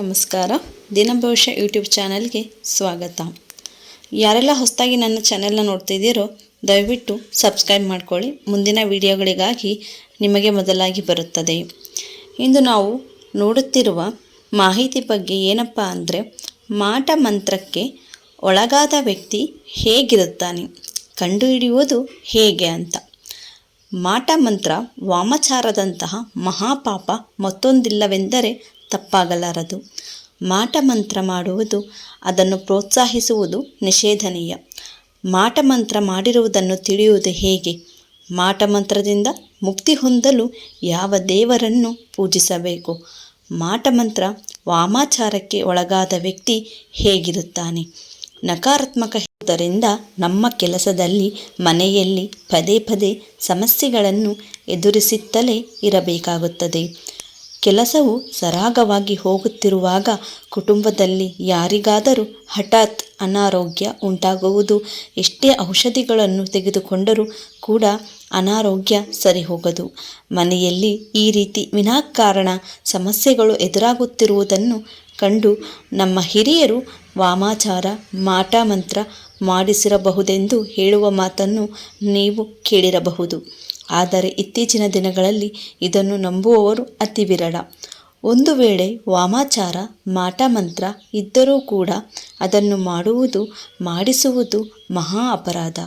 ನಮಸ್ಕಾರ. ದಿನಭವಿಷ್ಯ ಯೂಟ್ಯೂಬ್ ಚಾನಲ್ಗೆ ಸ್ವಾಗತ. ಯಾರೆಲ್ಲ ಹೊಸದಾಗಿ ನನ್ನ ಚಾನೆಲ್ನ ನೋಡ್ತಿದ್ದೀರೋ, ದಯವಿಟ್ಟು ಸಬ್ಸ್ಕ್ರೈಬ್ ಮಾಡ್ಕೊಳ್ಳಿ. ಮುಂದಿನ ವಿಡಿಯೋಗಳಿಗಾಗಿ ನಿಮಗೆ ಮೊದಲಾಗಿ ಬರುತ್ತದೆ. ಇಂದು ನಾವು ನೋಡುತ್ತಿರುವ ಮಾಹಿತಿ ಬಗ್ಗೆ ಏನಪ್ಪ ಅಂದರೆ, ಮಾಟ ಮಂತ್ರಕ್ಕೆ ಒಳಗಾದ ವ್ಯಕ್ತಿ ಹೇಗಿರುತ್ತಾನೆ, ಕಂಡುಹಿಡಿಯುವುದು ಹೇಗೆ ಅಂತ. ಮಾಟ ಮಂತ್ರ ವಾಮಚಾರದಂತಹ ಮಹಾಪಾಪ ಮತ್ತೊಂದಿಲ್ಲವೆಂದರೆ ತಪ್ಪಾಗಲಾರದು. ಮಾಟ ಮಂತ್ರ ಮಾಡುವುದು, ಅದನ್ನು ಪ್ರೋತ್ಸಾಹಿಸುವುದು ನಿಷೇಧನೀಯ. ಮಾಟ ಮಂತ್ರ ಮಾಡಿರುವುದನ್ನು ತಿಳಿಯುವುದು ಹೇಗೆ? ಮಾಟ ಮಂತ್ರದಿಂದ ಮುಕ್ತಿ ಹೊಂದಲು ಯಾವ ದೇವರನ್ನು ಪೂಜಿಸಬೇಕು? ಮಾಟ ಮಂತ್ರ ವಾಮಾಚಾರಕ್ಕೆ ಒಳಗಾದ ವ್ಯಕ್ತಿ ಹೇಗಿರುತ್ತಾನೆ? ನಕಾರಾತ್ಮಕ ಇರುವುದರಿಂದ ನಮ್ಮ ಕೆಲಸದಲ್ಲಿ, ಮನೆಯಲ್ಲಿ ಪದೇ ಪದೇ ಸಮಸ್ಯೆಗಳನ್ನು ಎದುರಿಸುತ್ತಲೇ ಇರಬೇಕಾಗುತ್ತದೆ. ಕೆಲಸವು ಸರಾಗವಾಗಿ ಹೋಗುತ್ತಿರುವಾಗ ಕುಟುಂಬದಲ್ಲಿ ಯಾರಿಗಾದರೂ ಹಠಾತ್ ಅನಾರೋಗ್ಯ ಉಂಟಾಗುವುದು, ಎಷ್ಟೇ ಔಷಧಿಗಳನ್ನು ತೆಗೆದುಕೊಂಡರೂ ಕೂಡ ಅನಾರೋಗ್ಯ ಸರಿ ಹೋಗದು ಮನೆಯಲ್ಲಿ ಈ ರೀತಿ ವಿನಾಕಾರಣ ಸಮಸ್ಯೆಗಳು ಎದುರಾಗುತ್ತಿರುವುದನ್ನು ಕಂಡು ನಮ್ಮ ಹಿರಿಯರು ವಾಮಾಚಾರ, ಮಾಟ ಮಂತ್ರ ಮಾಡಿಸಿರಬಹುದೆಂದು ಹೇಳುವ ಮಾತನ್ನು ನೀವು ಕೇಳಿರಬಹುದು. ಆದರೆ ಇತ್ತೀಚಿನ ದಿನಗಳಲ್ಲಿ ಇದನ್ನು ನಂಬುವವರು ಅತಿ ವಿರಳ. ಒಂದು ವೇಳೆ ವಾಮಾಚಾರ ಮಾಟ ಮಂತ್ರ ಇದ್ದರೂ ಕೂಡ ಅದನ್ನು ಮಾಡುವುದು, ಮಾಡಿಸುವುದು ಮಹಾ ಅಪರಾಧ,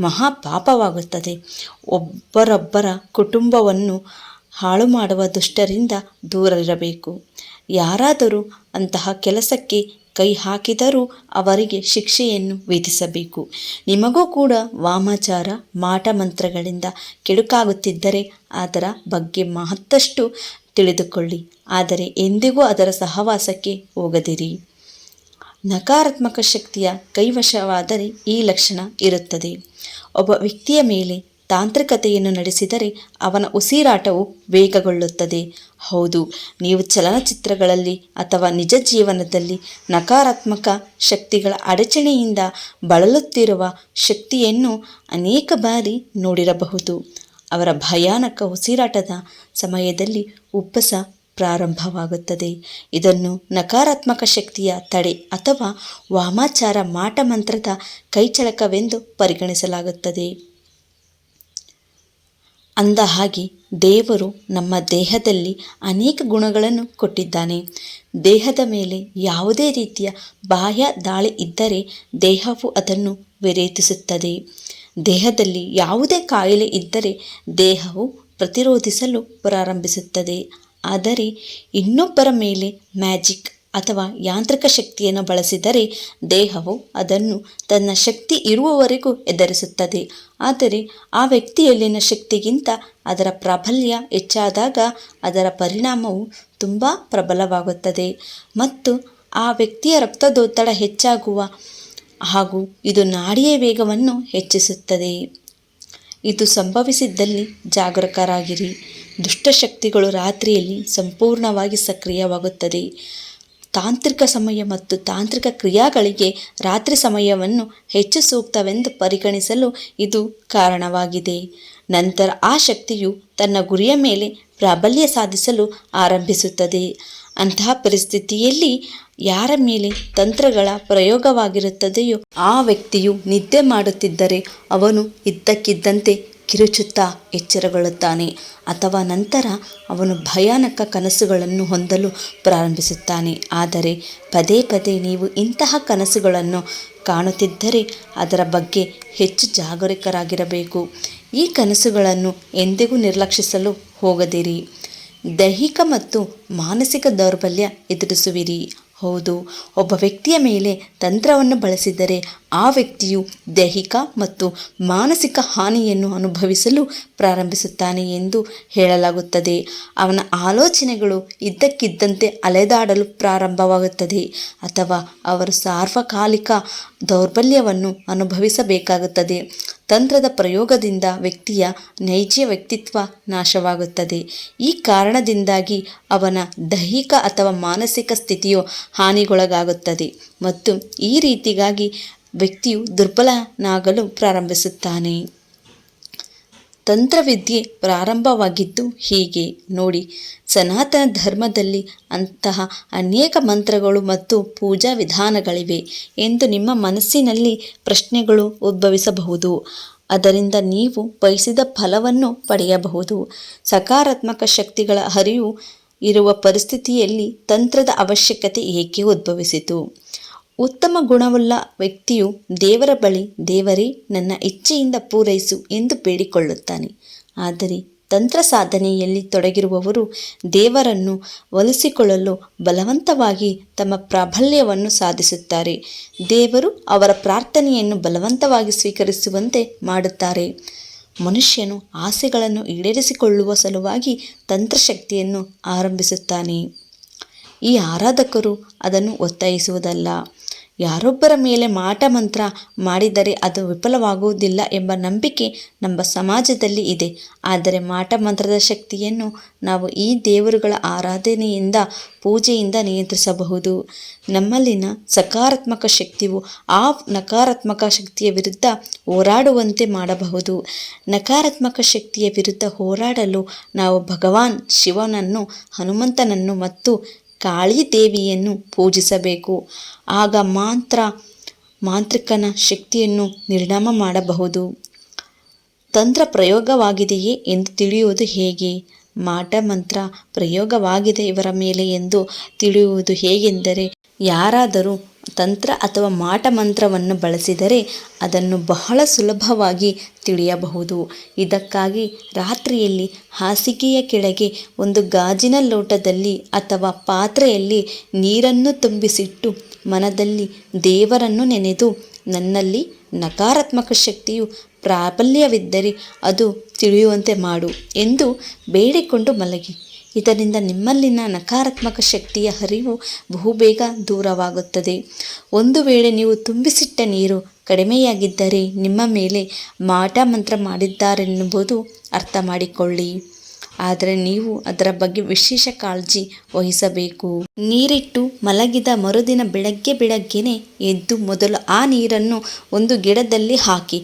ಮಹಾ ಪಾಪವಾಗುತ್ತದೆ. ಒಬ್ಬರೊಬ್ಬರ ಕುಟುಂಬವನ್ನು ಹಾಳು ಮಾಡುವ ದುಷ್ಟರಿಂದ ದೂರವಿರಬೇಕು. ಯಾರಾದರೂ ಅಂತಹ ಕೆಲಸಕ್ಕೆ ಕೈ ಹಾಕಿದರೂ ಅವರಿಗೆ ಶಿಕ್ಷೆಯನ್ನು ವಿಧಿಸಬೇಕು. ನಿಮಗೂ ಕೂಡ ವಾಮಾಚಾರ ಮಾಟ ಮಂತ್ರಗಳಿಂದ ಕೆಡುಕಾಗುತ್ತಿದ್ದರೆ ಅದರ ಬಗ್ಗೆ ಮಹತ್ತಷ್ಟು ತಿಳಿದುಕೊಳ್ಳಿ. ಆದರೆ ಎಂದಿಗೂ ಅದರ ಸಹವಾಸಕ್ಕೆ ಹೋಗದಿರಿ. ನಕಾರಾತ್ಮಕ ಶಕ್ತಿಯ ಕೈವಶವಾದರೆ ಈ ಲಕ್ಷಣ ಇರುತ್ತದೆ. ಒಬ್ಬ ವ್ಯಕ್ತಿಯ ಮೇಲೆ ತಾಂತ್ರಿಕತೆಯನ್ನು ನಡೆಸಿದರೆ ಅವನ ಉಸಿರಾಟವು ವೇಗಗೊಳ್ಳುತ್ತದೆ. ಹೌದು, ನೀವು ಚಲನಚಿತ್ರಗಳಲ್ಲಿ ಅಥವಾ ನಿಜ ಜೀವನದಲ್ಲಿ ನಕಾರಾತ್ಮಕ ಶಕ್ತಿಗಳ ಅಡಚಣೆಯಿಂದ ಬಳಲುತ್ತಿರುವ ಶಕ್ತಿಯನ್ನು ಅನೇಕ ಬಾರಿ ನೋಡಿರಬಹುದು. ಅವರ ಭಯಾನಕ ಉಸಿರಾಟದ ಸಮಯದಲ್ಲಿ ಉಪ್ಪಸ ಪ್ರಾರಂಭವಾಗುತ್ತದೆ. ಇದನ್ನು ನಕಾರಾತ್ಮಕ ಶಕ್ತಿಯ ತಡೆ ಅಥವಾ ವಾಮಾಚಾರ ಮಾಟ ಮಂತ್ರದ ಕೈಚಳಕವೆಂದು ಪರಿಗಣಿಸಲಾಗುತ್ತದೆ. ಅಂದ ಹಾಗೆ ದೇವರು ನಮ್ಮ ದೇಹದಲ್ಲಿ ಅನೇಕ ಗುಣಗಳನ್ನು ಕೊಟ್ಟಿದ್ದಾನೆ. ದೇಹದ ಮೇಲೆ ಯಾವುದೇ ರೀತಿಯ ಬಾಹ್ಯ ದಾಳಿ ಇದ್ದರೆ ದೇಹವು ಅದನ್ನು ವಿರೇತಿಸುತ್ತದೆ ದೇಹದಲ್ಲಿ ಯಾವುದೇ ಕಾಯಿಲೆ ಇದ್ದರೆ ದೇಹವು ಪ್ರತಿರೋಧಿಸಲು ಪ್ರಾರಂಭಿಸುತ್ತದೆ. ಆದರೆ ಇನ್ನೊಬ್ಬರ ಮೇಲೆ ಮ್ಯಾಜಿಕ್ ಅಥವಾ ಯಾಂತ್ರಿಕ ಶಕ್ತಿಯನ್ನು ಬಳಸಿದರೆ ದೇಹವು ಅದನ್ನು ತನ್ನ ಶಕ್ತಿ ಇರುವವರೆಗೂ ಎದುರಿಸುತ್ತದೆ. ಆದರೆ ಆ ವ್ಯಕ್ತಿಯಲ್ಲಿನ ಶಕ್ತಿಗಿಂತ ಅದರ ಪ್ರಾಬಲ್ಯ ಹೆಚ್ಚಾದಾಗ ಅದರ ಪರಿಣಾಮವು ತುಂಬ ಪ್ರಬಲವಾಗುತ್ತದೆ ಮತ್ತು ಆ ವ್ಯಕ್ತಿಯ ರಕ್ತದೊತ್ತಡ ಹೆಚ್ಚಾಗುವ ಹಾಗೂ ಇದು ನಾಡಿಯ ವೇಗವನ್ನು ಹೆಚ್ಚಿಸುತ್ತದೆ. ಇದು ಸಂಭವಿಸಿದ್ದಲ್ಲಿ ಜಾಗರೂಕರಾಗಿರಿ. ದುಷ್ಟಶಕ್ತಿಗಳು ರಾತ್ರಿಯಲ್ಲಿ ಸಂಪೂರ್ಣವಾಗಿ ಸಕ್ರಿಯವಾಗುತ್ತದೆ. ತಾಂತ್ರಿಕ ಸಮಯ ಮತ್ತು ತಾಂತ್ರಿಕ ಕ್ರಿಯಾಗಳಿಗೆ ರಾತ್ರಿ ಸಮಯವನ್ನು ಹೆಚ್ಚು ಸೂಕ್ತವೆಂದು ಪರಿಗಣಿಸಲು ಇದು ಕಾರಣವಾಗಿದೆ. ನಂತರ ಆ ಶಕ್ತಿಯು ತನ್ನ ಗುರಿಯ ಮೇಲೆ ಪ್ರಾಬಲ್ಯ ಸಾಧಿಸಲು ಆರಂಭಿಸುತ್ತದೆ. ಅಂತಹ ಪರಿಸ್ಥಿತಿಯಲ್ಲಿ ಯಾರ ಮೇಲೆ ತಂತ್ರಗಳ ಪ್ರಯೋಗವಾಗಿರುತ್ತದೆಯೋ ಆ ವ್ಯಕ್ತಿಯು ನಿದ್ದೆ ಮಾಡುತ್ತಿದ್ದರೆ ಅವನು ಇದ್ದಕ್ಕಿದ್ದಂತೆ ಕಿರುಚುತ್ತಾ ಎಚ್ಚರಗೊಳ್ಳುತ್ತಾನೆ. ಅಥವಾ ನಂತರ ಅವನು ಭಯಾನಕ ಕನಸುಗಳನ್ನು ಹೊಂದಲು ಪ್ರಾರಂಭಿಸುತ್ತಾನೆ. ಆದರೆ ಪದೇ ಪದೇ ನೀವು ಇಂತಹ ಕನಸುಗಳನ್ನು ಕಾಣುತ್ತಿದ್ದರೆ ಅದರ ಬಗ್ಗೆ ಹೆಚ್ಚು ಜಾಗರೂಕರಾಗಿರಬೇಕು. ಈ ಕನಸುಗಳನ್ನು ಎಂದಿಗೂ ನಿರ್ಲಕ್ಷಿಸಲು ಹೋಗದಿರಿ. ದೈಹಿಕ ಮತ್ತು ಮಾನಸಿಕ ದೌರ್ಬಲ್ಯ ಎದುರಿಸುವಿರಿ. ಹೌದು, ಒಬ್ಬ ವ್ಯಕ್ತಿಯ ಮೇಲೆ ತಂತ್ರವನ್ನು ಬಳಸಿದರೆ ಆ ವ್ಯಕ್ತಿಯು ದೈಹಿಕ ಮತ್ತು ಮಾನಸಿಕ ಹಾನಿಯನ್ನು ಅನುಭವಿಸಲು ಪ್ರಾರಂಭಿಸುತ್ತಾನೆ ಎಂದು ಹೇಳಲಾಗುತ್ತದೆ. ಅವನ ಆಲೋಚನೆಗಳು ಇದ್ದಕ್ಕಿದ್ದಂತೆ ಅಲೆದಾಡಲು ಪ್ರಾರಂಭವಾಗುತ್ತದೆ ಅಥವಾ ಅವರು ಸಾರ್ವಕಾಲಿಕ ದೌರ್ಬಲ್ಯವನ್ನು ಅನುಭವಿಸಬೇಕಾಗುತ್ತದೆ. ತಂತ್ರದ ಪ್ರಯೋಗದಿಂದ ವ್ಯಕ್ತಿಯ ನೈಜ ವ್ಯಕ್ತಿತ್ವ ನಾಶವಾಗುತ್ತದೆ. ಈ ಕಾರಣದಿಂದಾಗಿ ಅವನ ದೈಹಿಕ ಅಥವಾ ಮಾನಸಿಕ ಸ್ಥಿತಿಯು ಹಾನಿಗೊಳಗಾಗುತ್ತದೆ ಮತ್ತು ಈ ರೀತಿಗಾಗಿ ವ್ಯಕ್ತಿಯು ದುರ್ಬಲನಾಗಲು ಪ್ರಾರಂಭಿಸುತ್ತಾನೆ. ತಂತ್ರವಿದ್ಯೆ ಪ್ರಾರಂಭವಾಗಿದ್ದು ಹೀಗೆ. ನೋಡಿ, ಸನಾತನ ಧರ್ಮದಲ್ಲಿ ಅಂತಹ ಅನೇಕ ಮಂತ್ರಗಳು ಮತ್ತು ಪೂಜಾ ವಿಧಾನಗಳಿವೆ ಎಂದು ನಿಮ್ಮ ಮನಸ್ಸಿನಲ್ಲಿ ಪ್ರಶ್ನೆಗಳು ಉದ್ಭವಿಸಬಹುದು. ಅದರಿಂದ ನೀವು ಬಯಸಿದ ಫಲವನ್ನು ಪಡೆಯಬಹುದು. ಸಕಾರಾತ್ಮಕ ಶಕ್ತಿಗಳ ಹರಿವು ಇರುವ ಪರಿಸ್ಥಿತಿಯಲ್ಲಿ ತಂತ್ರದ ಅವಶ್ಯಕತೆ ಏಕೆ ಉದ್ಭವಿಸಿತು? ಉತ್ತಮ ಗುಣವುಳ್ಳ ವ್ಯಕ್ತಿಯು ದೇವರ ಬಳಿ ದೇವರೇ, ನನ್ನ ಇಚ್ಛೆಯಿಂದ ಪೂರೈಸು ಎಂದು ಬೇಡಿಕೊಳ್ಳುತ್ತಾನೆ. ಆದರೆ ತಂತ್ರ ಸಾಧನೆಯಲ್ಲಿ ತೊಡಗಿರುವವರು ದೇವರನ್ನು ಒಲಿಸಿಕೊಳ್ಳಲು ಬಲವಂತವಾಗಿ ತಮ್ಮ ಪ್ರಾಬಲ್ಯವನ್ನು ಸಾಧಿಸುತ್ತಾರೆ. ದೇವರು ಅವರ ಪ್ರಾರ್ಥನೆಯನ್ನು ಬಲವಂತವಾಗಿ ಸ್ವೀಕರಿಸುವಂತೆ ಮಾಡುತ್ತಾರೆ. ಮನುಷ್ಯನು ಆಸೆಗಳನ್ನು ಈಡೇರಿಸಿಕೊಳ್ಳುವ ಸಲುವಾಗಿ ತಂತ್ರಶಕ್ತಿಯನ್ನು ಆರಂಭಿಸುತ್ತಾನೆ. ಈ ಆರಾಧಕರು ಅದನ್ನು ಒತ್ತಾಯಿಸುವುದಲ್ಲ. ಯಾರೊಬ್ಬರ ಮೇಲೆ ಮಾಟ ಮಂತ್ರ ಮಾಡಿದರೆ ಅದು ವಿಫಲವಾಗುವುದಿಲ್ಲ ಎಂಬ ನಂಬಿಕೆ ನಮ್ಮ ಸಮಾಜದಲ್ಲಿ ಇದೆ. ಆದರೆ ಮಾಟ ಮಂತ್ರದ ಶಕ್ತಿಯನ್ನು ನಾವು ಈ ದೇವರುಗಳ ಆರಾಧನೆಯಿಂದ, ಪೂಜೆಯಿಂದ ನಿಯಂತ್ರಿಸಬಹುದು. ನಮ್ಮಲ್ಲಿನ ಸಕಾರಾತ್ಮಕ ಶಕ್ತಿಯು ಆ ನಕಾರಾತ್ಮಕ ಶಕ್ತಿಯ ವಿರುದ್ಧ ಹೋರಾಡುವಂತೆ ಮಾಡಬಹುದು. ನಕಾರಾತ್ಮಕ ಶಕ್ತಿಯ ವಿರುದ್ಧ ಹೋರಾಡಲು ನಾವು ಭಗವಾನ್ ಶಿವನನ್ನು, ಹನುಮಂತನನ್ನು ಮತ್ತು ಕಾಳಿ ದೇವಿಯನ್ನು ಪೂಜಿಸಬೇಕು. ಆಗ ಮಾತ್ರ, ಮಾಂತ್ರಿಕನ ಶಕ್ತಿಯನ್ನು ನಿರ್ಣಾಮ ಮಾಡಬಹುದು. ತಂತ್ರ ಪ್ರಯೋಗವಾಗಿದೆಯೇ ಎಂದು ತಿಳಿಯುವುದು ಹೇಗೆ? ಮಾಟ ಮಂತ್ರ ಪ್ರಯೋಗವಾಗಿದೆ ಇವರ ಮೇಲೆ ಎಂದು ತಿಳಿಯುವುದು ಹೇಗೆಂದರೆ ಯಾರಾದರೂ ತಂತ್ರ ಅಥವಾ ಮಾಟ ಮಂತ್ರವನ್ನು ಬಳಸಿದರೆ ಅದನ್ನು ಬಹಳ ಸುಲಭವಾಗಿ ತಿಳಿಯಬಹುದು. ಇದಕ್ಕಾಗಿ ರಾತ್ರಿಯಲ್ಲಿ ಹಾಸಿಗೆಯ ಕೆಳಗೆ ಒಂದು ಗಾಜಿನ ಲೋಟದಲ್ಲಿ ಅಥವಾ ಪಾತ್ರೆಯಲ್ಲಿ ನೀರನ್ನು ತುಂಬಿಸಿಟ್ಟು ಮನದಲ್ಲಿ ದೇವರನ್ನು ನೆನೆದು ನನ್ನಲ್ಲಿ ನಕಾರಾತ್ಮಕ ಶಕ್ತಿಯು ಪ್ರಾಬಲ್ಯವಿದ್ದರೆ ಅದು ತಿಳಿಯುವಂತೆ ಮಾಡು ಎಂದು ಬೇಡಿಕೊಂಡು ಮಲಗಿ. ಇದರಿಂದ ನಿಮ್ಮಲ್ಲಿನ ನಕಾರಾತ್ಮಕ ಶಕ್ತಿಯ ಹರಿವು ಬಹುಬೇಗ ದೂರವಾಗುತ್ತದೆ. ಒಂದು ವೇಳೆ ನೀವು ತುಂಬಿಸಿಟ್ಟ ನೀರು ಕಡಿಮೆಯಾಗಿದ್ದರೆ ನಿಮ್ಮ ಮೇಲೆ ಮಾಟ ಮಂತ್ರ ಮಾಡಿದ್ದಾರೆನ್ನುವುದು ಅರ್ಥ ಮಾಡಿಕೊಳ್ಳಿ ಆದರೆ ನೀವು ಅದರ ಬಗ್ಗೆ ವಿಶೇಷ ಕಾಳಜಿ ವಹಿಸಬೇಕು. ನೀರಿಟ್ಟು ಮಲಗಿದ ಮರುದಿನ ಬೆಳಗ್ಗೆ ಬೆಳಗ್ಗೆನೆ ಎದ್ದು ಮೊದಲು ಆ ನೀರನ್ನು ಒಂದು ಗಿಡದಲ್ಲಿ ಹಾಕಿ.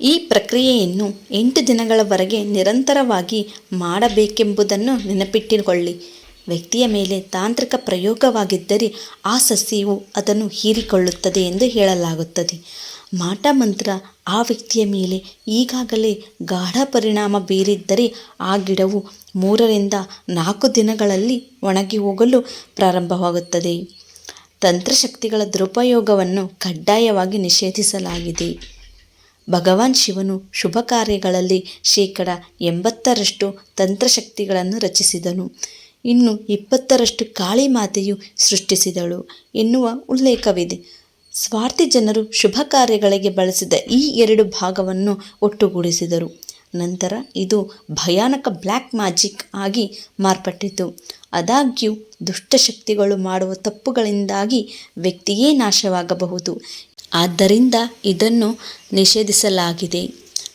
ಈ ಪ್ರಕ್ರಿಯೆಯನ್ನು ಎಂಟು ದಿನಗಳವರೆಗೆ ನಿರಂತರವಾಗಿ ಮಾಡಬೇಕೆಂಬುದನ್ನು ನೆನಪಿಟ್ಟುಕೊಳ್ಳಿ. ವ್ಯಕ್ತಿಯ ಮೇಲೆ ತಾಂತ್ರಿಕ ಪ್ರಯೋಗವಾಗಿದ್ದರೆ ಆ ಸಸ್ಯವು ಅದನ್ನು ಹೀರಿಕೊಳ್ಳುತ್ತದೆ ಎಂದು ಹೇಳಲಾಗುತ್ತದೆ. ಮಾಟ ಮಂತ್ರ ಆ ವ್ಯಕ್ತಿಯ ಮೇಲೆ ಈಗಾಗಲೇ ಗಾಢ ಪರಿಣಾಮ ಬೀರಿದ್ದರೆ ಆ ಗಿಡವು ಮೂರರಿಂದ ನಾಲ್ಕು ದಿನಗಳಲ್ಲಿ ಒಣಗಿ ಹೋಗಲು ಪ್ರಾರಂಭವಾಗುತ್ತದೆ. ತಂತ್ರಶಕ್ತಿಗಳ ದುರುಪಯೋಗವನ್ನು ಕಡ್ಡಾಯವಾಗಿ ನಿಷೇಧಿಸಲಾಗಿದೆ. ಭಗವಾನ್ ಶಿವನು ಶುಭ ಕಾರ್ಯಗಳಲ್ಲಿ ಶೇಕಡ ಎಂಬತ್ತರಷ್ಟು ತಂತ್ರಶಕ್ತಿಗಳನ್ನು ರಚಿಸಿದನು. ಇನ್ನು ಇಪ್ಪತ್ತರಷ್ಟು ಕಾಳಿ ಮಾತೆಯು ಸೃಷ್ಟಿಸಿದಳು ಎನ್ನುವ ಉಲ್ಲೇಖವಿದೆ. ಸ್ವಾರ್ಥಿ ಜನರು ಶುಭ ಕಾರ್ಯಗಳಿಗೆ ಬಳಸಿದ ಈ ಎರಡು ಭಾಗವನ್ನು ಒಟ್ಟುಗೂಡಿಸಿದರು. ನಂತರ ಇದು ಭಯಾನಕ ಬ್ಲ್ಯಾಕ್ ಮ್ಯಾಜಿಕ್ ಆಗಿ ಮಾರ್ಪಟ್ಟಿತು. ಆದಾಗ್ಯೂ ದುಷ್ಟಶಕ್ತಿಗಳು ಮಾಡುವ ತಪ್ಪುಗಳಿಂದಾಗಿ ವ್ಯಕ್ತಿಯೇ ನಾಶವಾಗಬಹುದು. ಆದ್ದರಿಂದ ಇದನ್ನು ನಿಷೇಧಿಸಲಾಗಿದೆ.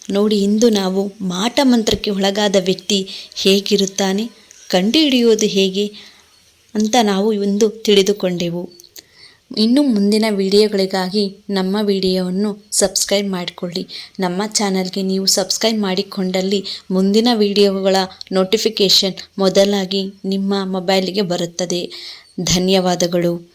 ನೋಡಿ, ಇಂದು ನಾವು ಮಾಟ ಮಂತ್ರಕ್ಕೆ ಒಳಗಾದ ವ್ಯಕ್ತಿ ಹೇಗಿರುತ್ತಾನೆ, ಕಂಡುಹಿಡಿಯುವುದು ಹೇಗೆ ಅಂತ ನಾವು ಇಂದು ತಿಳಿದುಕೊಂಡೆವು. ಇನ್ನು ಮುಂದಿನ ವಿಡಿಯೋಗಳಿಗಾಗಿ ನಮ್ಮ ವಿಡಿಯೋವನ್ನು ಸಬ್ಸ್ಕ್ರೈಬ್ ಮಾಡಿಕೊಳ್ಳಿ. ನಮ್ಮ ಚಾನಲ್ಗೆ ನೀವು ಸಬ್ಸ್ಕ್ರೈಬ್ ಮಾಡಿಕೊಂಡಲ್ಲಿ ಮುಂದಿನ ವಿಡಿಯೋಗಳ ನೋಟಿಫಿಕೇಷನ್ ಮೊದಲಾಗಿ ನಿಮ್ಮ ಮೊಬೈಲಿಗೆ ಬರುತ್ತದೆ. ಧನ್ಯವಾದಗಳು.